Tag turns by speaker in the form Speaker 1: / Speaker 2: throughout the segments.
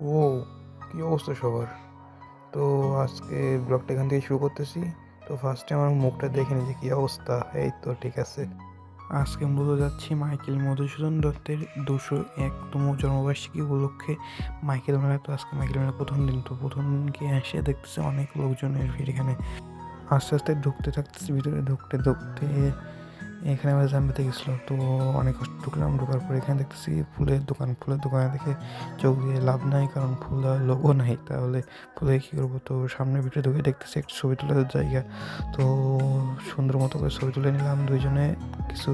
Speaker 1: ও কী অবস্থা সবার। তো আজকে ব্লগটা এখান থেকে শুরু করতেছি। তো ফার্স্টে আমার মুখটা দেখে যে কী অবস্থা। এই তো ঠিক আছে। আজকে মূলত যাচ্ছি মাইকেল মধুসূদন দত্তের দুশো একতম জন্মবার্ষিকী উপলক্ষে মাইকেল মেলা তো আজকে মাইকেল মেলা প্রথম দিন, তো প্রথম দিনকে এসে দেখতেছি অনেক লোকজনের ভিড় এখানে। আস্তে আস্তে ঢুকতে থাকতেছি, ভিতরে ঢুকতে ঢুকতে এখানে আবার জানতে গেছিল, তো অনেক কষ্ট ঢুকলাম, ঢোকার পর এখানে দেখতেছি ফুলের দোকান, ফুলের দোকানে দেখে চোখ দিয়ে লাভ নাই, কারণ ফুল লোকও নাই। তাহলে ফুলে কী করব? তো সামনে ভিতরে ঢুকে দেখতেছি একটু ছবি তোলার জায়গা। তো সুন্দর মতো করে ছবি তুলে নিলাম দুইজনে, কিছু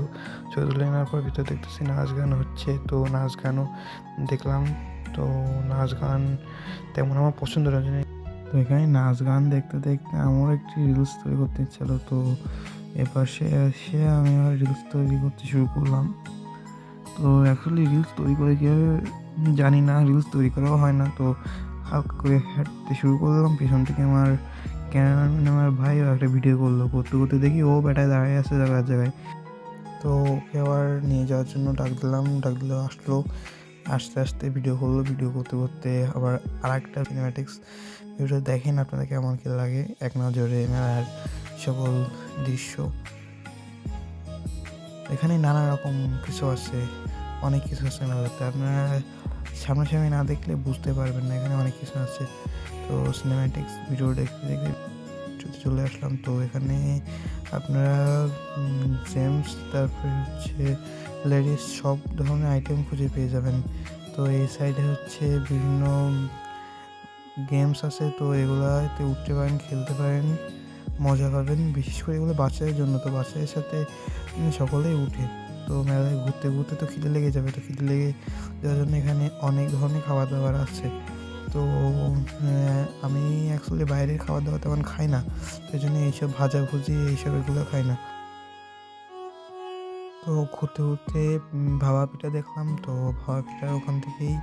Speaker 1: ছবি তুলে নেওয়ার পর ভিতরে দেখতেছি নাচ গান হচ্ছে, তো নাচ গানও দেখলাম। তো নাচ গান তেমন আমার পছন্দ না তো এখানে নাচ গান দেখতে দেখতে আমার একটি রিলস তৈরি করতে ইচ্ছা তো এপাশে এসে আমি আর রিলস তৈরি করতে শুরু করলাম। তো অ্যাকচুয়ালি রিলস তৈরি করে কীভাবে জানি না রিলস তৈরি করাও হয় না। তো হালকা করে হাঁটতে শুরু করলাম। পেছন থেকে আমার ক্যামেরাম্যান আমার ভাই একটা ভিডিও করল। করতে করতে দেখি ও বেটায় দাঁড়িয়ে আছে জায়গায় জায়গায়। তো ওকে আবার নিয়ে যাওয়ার জন্য ডাক দিলাম। ডাক দিলে আসলো। আস্তে আস্তে ভিডিও করল। ভিডিও করতে করতে আবার আর একটা সিনেম্যাটিক্স ভিডিও দেখেন আপনাদের কেমন কী লাগে। এক নজরে মেলার সকল দৃশ্য। এখানে নানা রকম কিছু আছে, অনেক কিছু আছে মেলাতে আপনারা সামনাসামনি না দেখলে বুঝতে পারবেন না এখানে অনেক কিছু আছে। তো সিনেম্যাটিক্স ভিডিও দেখতে দেখতে চলে- আসলাম। তো এখানে আপনারা জেমস তারপরে হচ্ছে লেডিস, সব ধরনের আইটেম খুঁজে পেয়ে যাবেন। তো এই সাইডে হচ্ছে বিভিন্ন গেমস আছে। তো এগুলাতে উঠতে পারেন, খেলতে পারেন। মজা পাবেন, বিশেষ করে এগুলো বাচ্চাদের জন্য তো বাচ্চাদের সাথে সকলেই উঠে। তো মেলায় ঘুরতে ঘুরতে তো খিদে লেগে যাবে, তো খিদে লেগে যাওয়ার জন্য এখানে অনেক ধরনের খাবার দাবার আছে। তো আমি অ্যাকচুয়ালি বাইরের খাবার দাবার তেমন খাই না, সেই জন্য এইসব ভাজাভুজি, এইসব এগুলো খাই না। তো ঘুরতে ঘুরতে ভাবা পিঠা দেখলাম, তো ভাবা পিঠা ওখান থেকেই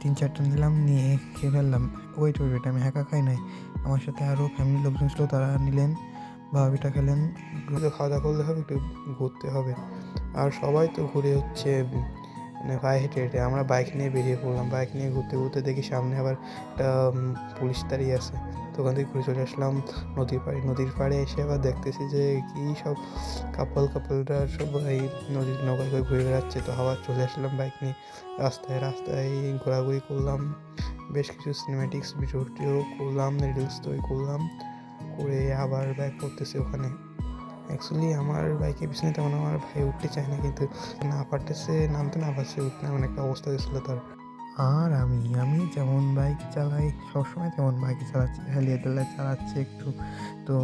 Speaker 1: তিন চারটা নিলাম, নিয়ে খেয়ে ফেললাম। ওয়েট ওয়েট আমি একা খাই নাই। আমার সাথে আরও ফ্যামিলির লোকজন ছিল, তারা নিলেন, ভাবিটা খেলেন। খাওয়া দাওয়া করলে হবে, একটু ঘুরতে হবে। আর সবাই তো ঘুরে হচ্ছে মানে পায়ে হেঁটে হেঁটে আমরা বাইক নিয়ে বেরিয়ে পড়লাম। বাইক নিয়ে ঘুরতে ঘুরতে দেখি সামনে আবার একটা পুলিশ দাঁড়িয়ে আছে। তো ওখান থেকে ঘুরে চলে আসলাম নদীর পাড়ে। নদীর পাড়ে এসে আবার দেখতেছি যে কি সব কাপল কাপলরা সবাই নদীর নৌকায় করে ঘুরে বেড়াচ্ছে। তো আবার চলে আসলাম বাইক নিয়ে। রাস্তায় রাস্তায় ঘোরাঘুরি করলাম। বেশ কিছু সিনেমেটিক্স ভিডিও করলাম রিলস তৈরি করলাম। করে আবার ব্যাক করতেছি ওখানে। অ্যাকচুয়ালি আমার বাইকের পিছনে তেমন আমার ভাই উঠতে চায় না, কিন্তু না পারতেছে নামতে না পারছে উঠতে এমন একটা অবস্থা গেছিল তার। আর আমি আমি যেমন বাইক চালাই, সবসময় তেমন বাইক চালাচ্ছি, হেলিয়ে তেলে চালাচ্ছি একটু। তো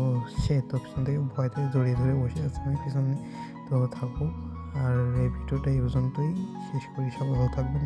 Speaker 1: সে তো পিছন থেকে ভয়তে জড়িয়ে ধরে বসে আছে আমি পিছনে। তো থাকুক আর এই ভিডিওটা এই পর্যন্তই। শেষ করি, সবাই ভালো থাকবেন।